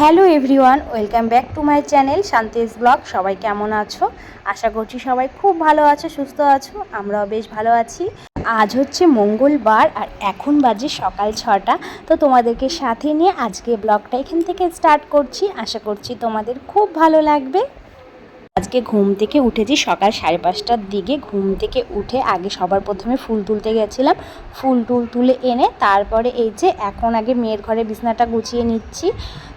Hello everyone, welcome back to my channel Shanti's blog. সবাই কেমন আছো? আশা করছি সবাই খুব ভালো আছো, সুস্থ আছো, আমরাও বেশ ভালো আছি। আজ হচ্ছে মঙ্গলবার আর এখন বাজে সকাল ছটা। তো তোমাদেরকে সাথে নিয়ে আজকে ব্লগটা এখান থেকে স্টার্ট করছি। আশা করছি তোমাদের খুব ভালো লাগবে। আজকে ঘুম থেকে উঠেছি সকাল সাড়ে পাঁচটার দিকে। ঘুম থেকে উঠে আগে সবার প্রথমে ফুল তুলতে গেছিলাম। ফুল টুল তুলে এনে তারপরে এই যে এখন আগে মেয়ের ঘরে বিছনাটা গুছিয়ে নিচ্ছি।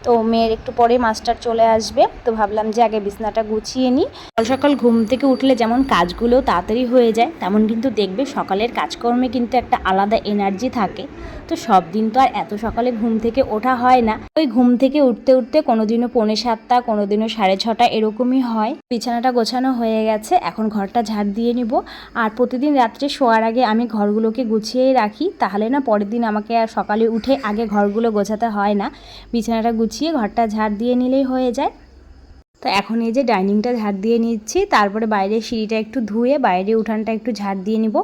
তো মেয়ের একটু পরে মাস্টার চলে আসবে। তো ভাবলাম যে আগে বিছনাটা গুছিয়ে নিই। সকাল সকাল ঘুম থেকে উঠলে যেমন কাজগুলো তাড়াতাড়ি হয়ে যায়, তেমন কিন্তু দেখবে সকালের কাজকর্মে কিন্তু একটা আলাদা এনার্জি থাকে। তো সব দিন তো আর এত সকালে ঘুম থেকে ওঠা হয় না। ওই ঘুম থেকে উঠতে উঠতে কোনোদিনও পৌনে সাতটা, কোনোদিনও সাড়ে ছটা এরকমই হয়। বিছানাটা গোছানো হয়ে গেছে, এখন ঘরটা ঝাড় দিয়ে নিব। আর প্রতিদিন রাত্রে শোয়ার আগে আমি ঘরগুলোকে গুছিয়েই রাখি, তাহলে না পরের দিন আমাকে আর সকালে উঠে আগে ঘরগুলো গোছাতে হয় না। বিছানাটা গুছিয়ে ঘরটা ঝাড় দিয়ে নিলেই হয়ে যায়। তো এখন এই যে ডাইনিংটা ঝাড় দিয়ে নিচ্ছি, তারপরে বাইরে সিঁড়িটা একটু ধুয়ে বাইরে উঠানটা একটু ঝাড় দিয়ে নিব।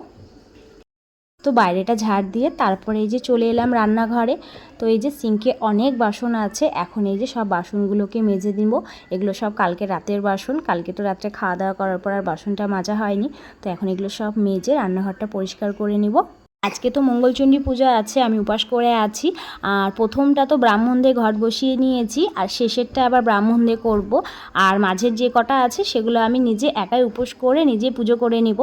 তো বাইরেটা ঝাড় দিয়ে তারপরে এই যে চলে এলাম রান্নাঘরে। তো এই যে সিঙ্কে অনেক বাসন আছে, এখন এই যে সব বাসনগুলোকে মেজে দিব। এগুলো সব কালকে রাতের বাসন, কালকে তো রাত্রে খাওয়া দাওয়া করার পর আর বাসনটা মাজা হয়নি। তো এখন এগুলো সব মেজে রান্নাঘরটা পরিষ্কার করে নিব। আজকে তো মঙ্গলচণ্ডী পূজা আছে, আমি উপাস করে আছি। আর প্রথমটা তো ব্রাহ্মণদের ঘট বসিয়ে নিয়েছি, আর শেষেরটা আবার ব্রাহ্মণদের করব। আর মাঝের যে কটা আছে, সেগুলো আমি নিজে একাই উপোস করে নিজে পুজো করে নিব।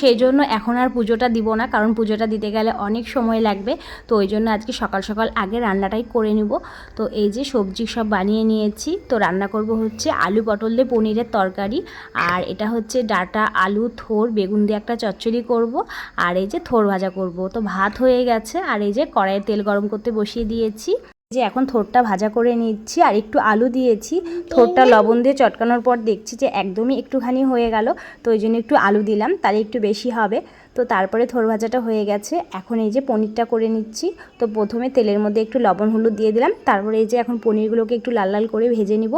সেই জন্য এখন আর পুজোটা দিব না, কারণ পুজোটা দিতে গেলে অনেক সময় লাগবে। তো ওই জন্য আজকে সকাল সকাল আগে রান্নাটাই করে নিব। তো এই যে সবজি সব বানিয়ে নিয়েছি। তো রান্না করব হচ্ছে আলু পটল দিয়ে পনিরের তরকারি। আর এটা হচ্ছে ডাটা, আলু, থোর, বেগুন দিয়ে একটা চচ্চড়ি করব। আর এই যে থোর ভাজা করব। তো ভাত হয়ে গেছে। আর এই যে কড়াইয়ে তেল গরম করতে বসিয়ে দিয়েছি। যে এখন থোরটা ভাজা করে নিচ্ছি আর একটু আলু দিয়েছি। থোরটা লবণ দিয়ে চটকানোর পর দেখছি যে একদমই একটুখানি হয়ে গেল। তো ওই জন্য একটু আলু দিলাম তাহলে একটু বেশি হবে। তো তারপরে থোর ভাজাটা হয়ে গেছে। এখন এই যে পনিরটা করে নিচ্ছি। তো প্রথমে তেলের মধ্যে একটু লবণ হলুদ দিয়ে দিলাম। তারপরে এই যে এখন পনিরগুলোকে একটু লাল লাল করে ভেজে নিব।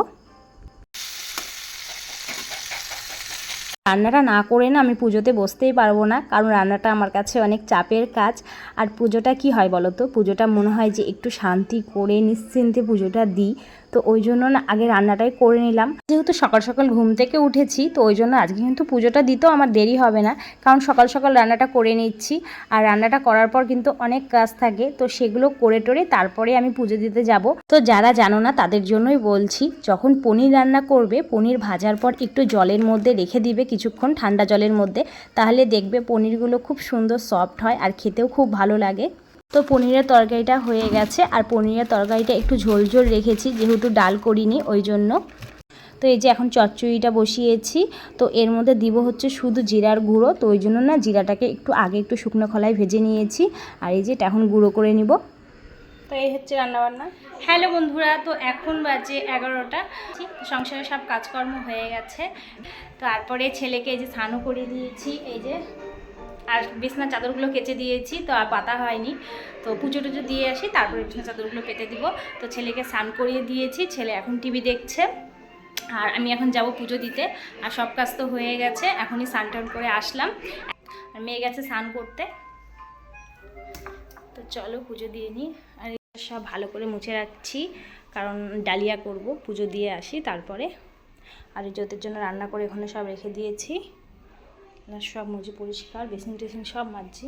রান্নাটা না করে না আমি পুজোতে বসতেই পারব না, কারণ রান্নাটা আমার কাছে অনেক চাপের কাজ। আর পুজোটা কি হয় বলো তো পুজোটা মনে হয় যে একটু শান্তি করে নিশ্চিন্তে পুজোটা দিই। তো ওই জন্য না আগে রান্নাটাই করে নিলাম। যেহেতু সকাল সকাল ঘুম থেকে উঠেছি, তো ওই জন্য আজকে কিন্তু পুজোটা দিতেও আমার দেরি হবে না। কারণ সকাল সকাল রান্নাটা করে নিচ্ছি, আর রান্নাটা করার পর কিন্তু অনেক কাজ থাকে, তো সেগুলো করে টোরে তারপরে আমি পুজো দিতে যাব। তো যারা জানো না, তাদের জন্যই বলছি, যখন পনির রান্না করবে, পনির ভাজার পর একটু জলের মধ্যে রেখে দিবে কিছুক্ষণ, ঠান্ডা জলের মধ্যে। তাহলে দেখবে পনিরগুলো খুব সুন্দর সফট হয়, আর খেতেও খুব ভালো লাগে। তো পনিরের তরকারিটা হয়ে গেছে আর পনিরের তরকারিটা একটু ঝোল ঝোল রেখেছি, যেহেতু ডাল করিনি ওই জন্য। তো এই যে এখন চচ্চড়িটা বসিয়েছি, তো এর মধ্যে দিব হচ্ছে শুধু জিরার গুঁড়ো, তো ওই জন্য না জিরাটাকে একটু আগে একটু শুকনো খলায় ভেজে নিয়েছি। আর এই যে এটা এখন গুঁড়ো করে নিব। তো এই হচ্ছে রান্নাবান্না। হ্যালো বন্ধুরা, তো এখন বাজে এগারোটা। সংসারে সব কাজকর্ম হয়ে গেছে। তারপরে ছেলেকে এই যে স্নানও করে দিয়েছি। এই যে আর বিছনার চাদরগুলো কেচে দিয়েছি, তো আর পাতা হয়নি। তো পুজো টুজো দিয়ে আসি, তারপরে বিছনার চাদরগুলো পেতে দিব। তো ছেলেকে স্নান করিয়ে দিয়েছি, ছেলে এখন টিভি দেখছে। আর আমি এখন যাব পুজো দিতে। আর সব কাজ তো হয়ে গেছে, এখনই স্নান টান করে আসলাম। আর মেয়ে গেছে স্নান করতে। তো চলো পুজো দিয়ে নিই। আর সব ভালো করে মুছে রাখছি, কারণ ডালিয়া করব, পুজো দিয়ে আসি তারপরে। আর জ্যোতির জন্য রান্না করে এখানে সব রেখে দিয়েছি। সব মজি পরিষ্কার, বেসিন টেসিন সব মাজছি।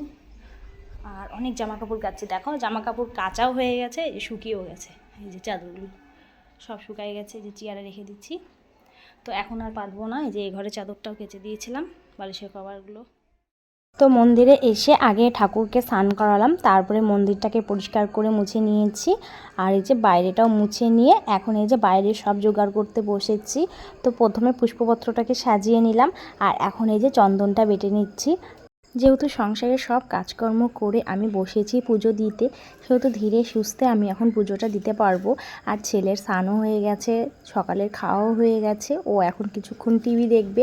আর অনেক জামা কাপড় কাচ্ছি। দেখো জামা কাপড় কাঁচাও হয়ে গেছে শুকিয়েও গেছে, এই যে চাদরগুলো। সব শুকাই গেছে যে চেয়ারে রেখে দিচ্ছি। তো এখন আর পারব না, এই যে এই ঘরে চাদরটাও কেচে দিয়েছিলাম, বালিশের কভারগুলো। তো মন্দিরে এসে আগে ঠাকুরকে স্নান করালাম, তারপরে মন্দিরটাকে পরিষ্কার করে মুছে নিয়েছি। আর এই যে বাইরেটাও মুছে নিয়ে এখন এই যে বাইরে সব জোগাড় করতে বসেছি। তো প্রথমে পুষ্পপত্রটাকে সাজিয়ে নিলাম আর এখন এই যে চন্দনটা বেটে নিচ্ছি। যেহেতু সংসারের সব কাজকর্ম করে আমি বসেছি পুজো দিতে, সেহেতু ধীরে সুস্থে আমি এখন পুজোটা দিতে পারব। আর ছেলের স্নানও হয়ে গেছে, সকালের খাওয়াও হয়ে গেছে, ও এখন কিছুক্ষণ টিভি দেখবে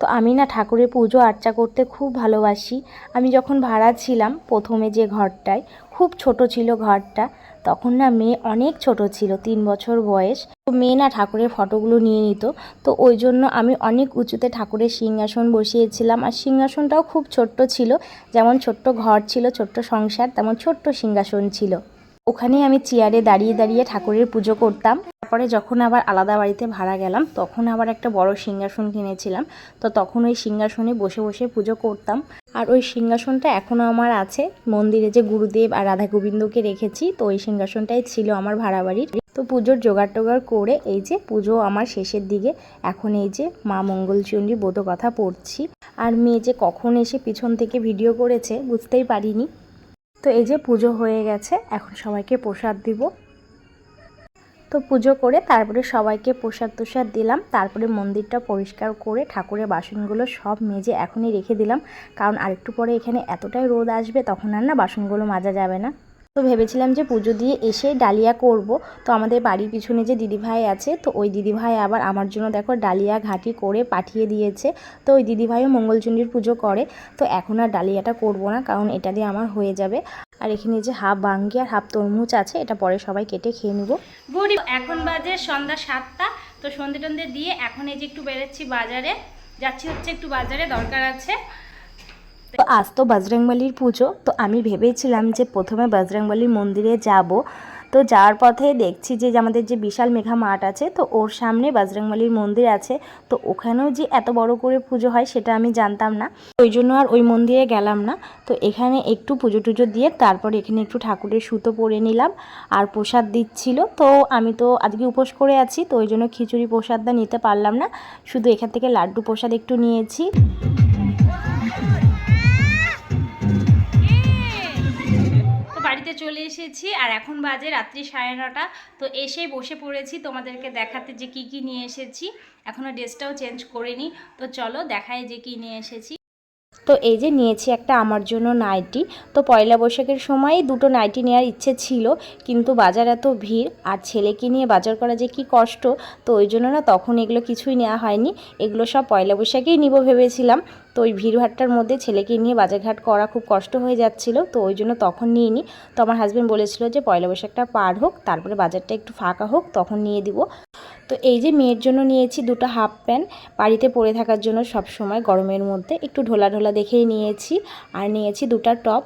তো আমি না ঠাকুরের পুজো, আর্চা করতে খুব ভালোবাসি। আমি যখন ভাড়া ছিলাম প্রথমে যে ঘরটায়, খুব ছোট ছিল ঘরটা, তখন না মেয়ে অনেক ছোট ছিল, তিন বছর বয়স। তো মেয়ে না ঠাকুরের ফটোগুলো নিয়ে নিত। তো ওই জন্য আমি অনেক উঁচুতে ঠাকুরের সিংহাসন বসিয়েছিলাম। আর সিংহাসনটাও খুব ছোট্ট ছিল, যেমন ছোট্ট ঘর ছিল, ছোট্ট সংসার, তেমন ছোট্ট সিংহাসন ছিল। ওখানে আমি চেয়ারে দাঁড়িয়ে দাঁড়িয়ে ঠাকুরের পুজো করতাম। তারপরে যখন আবার আলাদা বাড়িতে ভাড়া গেলাম, তখন আবার একটা বড় সিংহাসন কিনেছিলাম। তো তখন ওই সিংহাসনে বসে বসে পুজো করতাম। আর ওই সিংহাসনটা এখনও আমার আছে। মন্দিরে যে গুরুদেব আর রাধা গোবিন্দকে রেখেছি, তো ওই সিংহাসনটাই ছিল আমার ভাড়া বাড়ির। তো পুজোর জোগাড় টোগাড় করে এই যে পুজো আমার শেষের দিকে, এখন এই যে মা মঙ্গলচণ্ডী বোধ কথা পড়ছি। আর মেয়ে যে কখন এসে পিছন থেকে ভিডিও করেছে বুঝতেই পারিনি। তো এই যে পুজো হয়ে গেছে, এখন সবাইকে প্রসাদ দিব। তো পুজো করে তারপরে সবাইকে প্রসাদ তোসাদ দিলাম। তারপরে মন্দিরটা পরিষ্কার করে ঠাকুরের বাসনগুলো সব মেজে এখনই রেখে দিলাম। কারণ আরেকটু পরে এখানে এতটাই রোদ আসবে, তখন আর না বাসনগুলো মাজা যাবে না। তো ভেবেছিলাম যে পুজো দিয়ে এসে ডালিয়া করব। তো আমাদের বাড়ির পিছনে যে দিদিভাই আছে, তো ওই দিদিভাই আবার আমার জন্য দেখো ডালিয়া ঘাটি করে পাঠিয়ে দিয়েছে। তো ওই দিদিভাইও মঙ্গলচণ্ডীর পুজো করে। তো এখন আর ডালিয়াটা করব না, কারণ এটা দিয়ে আমার হয়ে যাবে। আর এখানে যে হাফ বাঙ্গি আর হাফ তরমুজ আছে এটা পরে সবাই কেটে খেয়ে নেব। গুড এখন বাজে সন্ধ্যা সাতটা তো সন্ধে টন্ধে দিয়ে এখন এই যে একটু বেরোচ্ছি বাজারে। যাচ্ছি হচ্ছে একটু বাজারে দরকার আছে। তো আজ তো বজরংবলির পুজো তো আমি ভেবেছিলাম যে প্রথমে বজরংবলির মন্দিরে যাব। তো যাওয়ার পথে দেখছি যে আমাদের যে বিশাল মেঘা মাঠ আছে, তো ওর সামনে বজরংবলির মন্দির আছে। তো ওখানেও যে এত বড় করে পুজো হয় সেটা আমি জানতাম না। ওই জন্য আর ওই মন্দিরে গেলাম না। তো এখানে একটু পুজো টুজো দিয়ে তারপর এখানে একটু ঠাকুরের সুতো পরে নিলাম আর প্রসাদ দিচ্ছিল। তো আমি তো আজকে উপোস করে আছি, তো ওই জন্য খিচুড়ি প্রসাদটা নিতে পারলাম না। শুধু এখান থেকে লাড্ডু প্রসাদ একটু নিয়েছি। চলে এসেছি আর এখন বাজে রাত্রি সাড়ে নটা। তো এসে বসে পড়েছি তোমাদেরকে দেখাতে যে কি কি নিয়ে এসেছি। এখনও ড্রেসটাও চেঞ্জ করিনি। তো চলো দেখাই যে কি নিয়ে এসেছি। তো এই যে নিয়েছি একটা আমার জন্য নাইটি। তো পয়লা বৈশাখের সময় দুটো নাইটি নেওয়ার ইচ্ছে ছিল, কিন্তু বাজার এত ভিড় আর ছেলেকে নিয়ে বাজার করা যে কি কষ্ট, তো ওই জন্য না তখন এগুলো কিছুই নেওয়া হয়নি। এগুলো সব পয়লা বৈশাখেই নিব ভেবেছিলাম। তো ওই ভিড়ভাট্টার মধ্যে ছেলেকে নিয়ে বাজারঘাট করা খুব কষ্ট হয়ে যাচ্ছিল, তো ওই জন্য তখন নিয়ে নিই তো আমার হাজব্যান্ড বলেছিল যে পয়লা বৈশাখটা পার হোক, তারপরে বাজারটা একটু ফাঁকা হোক, তখন নিয়ে দিব। তো এই যে মেয়ের জন্য নিয়েছি দুটো হাফ প্যান্ট, বাড়িতে পরে থাকার জন্য সব সময় গরমের মধ্যে একটু ঢোলা ঢোলা দেখেই নিয়েছি আর নিয়েছি দুটো টপ।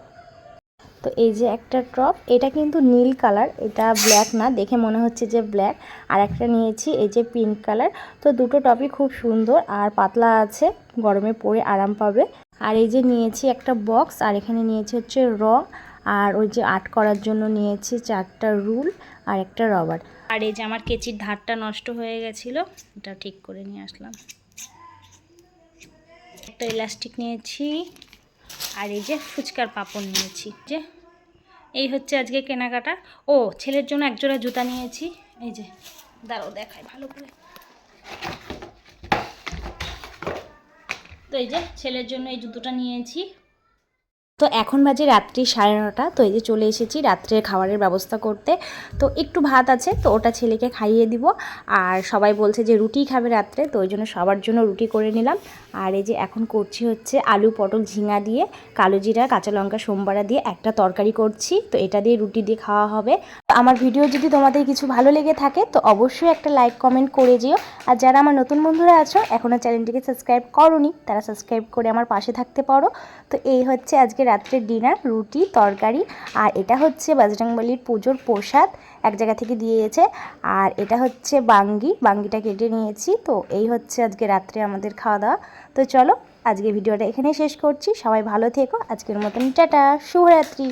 তো এই যে একটা টপ, এটা কিন্তু নীল কালার, এটা ব্ল্যাক না, দেখে মনে হচ্ছে যে ব্ল্যাক। আর একটা নিয়েছি এই যে পিঙ্ক কালার, তো দুটো টপই খুব সুন্দর আর পাতলা আছে, গরমে পরে আরাম পাবে। আর এই যে নিয়েছি একটা বক্স, আর এখানে নিয়েছি হচ্ছে রং আর ওই যে আর্ট করার জন্য নিয়েছি চারটা রুল আর একটা রবার। আর এই যে আমার কেচির ধারটা নষ্ট হয়ে গেছিল, এটা ঠিক করে নিয়ে আসলাম। একটা ইলাস্টিক নিয়েছি আর এই যে ফুচকার পাপড় নিয়েছি। যে এই হচ্ছে আজকে কেনাকাটা। ও, ছেলের জন্য একজোড়া জুতা নিয়েছি। এই যে, দাঁড়াও, দেখাই ভালো করে। তো এই যে ছেলের জন্য এই জুতোটা নিয়েছি। তো এখন বাজে রাত্রি সাড়ে নটা, তো এই যে চলে এসেছি রাত্রে খাবারের ব্যবস্থা করতে। তো একটু ভাত আছে, তো ওটা ছেলেকে খাইয়ে দিব। আর সবাই বলছে যে রুটি খাবে রাত্রে, তো ওই জন্য সবার জন্য রুটি করে নিলাম। আর এই যে এখন করছি হচ্ছে আলু পটল ঝিঙা দিয়ে, কালো জিরা, কাঁচা লঙ্কা সোমবারা দিয়ে একটা তরকারি করছি। তো এটা দিয়ে রুটি দিয়ে খাওয়া হবে। আমার ভিডিও যদি তোমাদের কিছু ভালো লেগে থাকে, তো অবশ্যই একটা লাইক, কমেন্ট করে যেও। আর যারা আমার নতুন বন্ধুরা আছো এখনও চ্যানেলটিকে সাবস্ক্রাইব করনি, তারা সাবস্ক্রাইব করে আমার পাশে থাকতে পারো। তো এই হচ্ছে আজকে রাত্রের ডিনার, রুটি, তরকারি। আর এটা হচ্ছে বজরংবলির পুজোর প্রসাদ। জায়গা থেকে দিয়েছে আর এটা হচ্ছে বাঙ্গি। বাঙ্গিটা কেটে নিয়েছি। তো এই হচ্ছে আজকে রাত্রে আমাদের খাওয়া দাওয়া। তো চলো, আজকে ভিডিওটা এখানেই শেষ করছি। সবাই ভালো থেকো। আজকের মতন টাটা। শুভরাত্রি।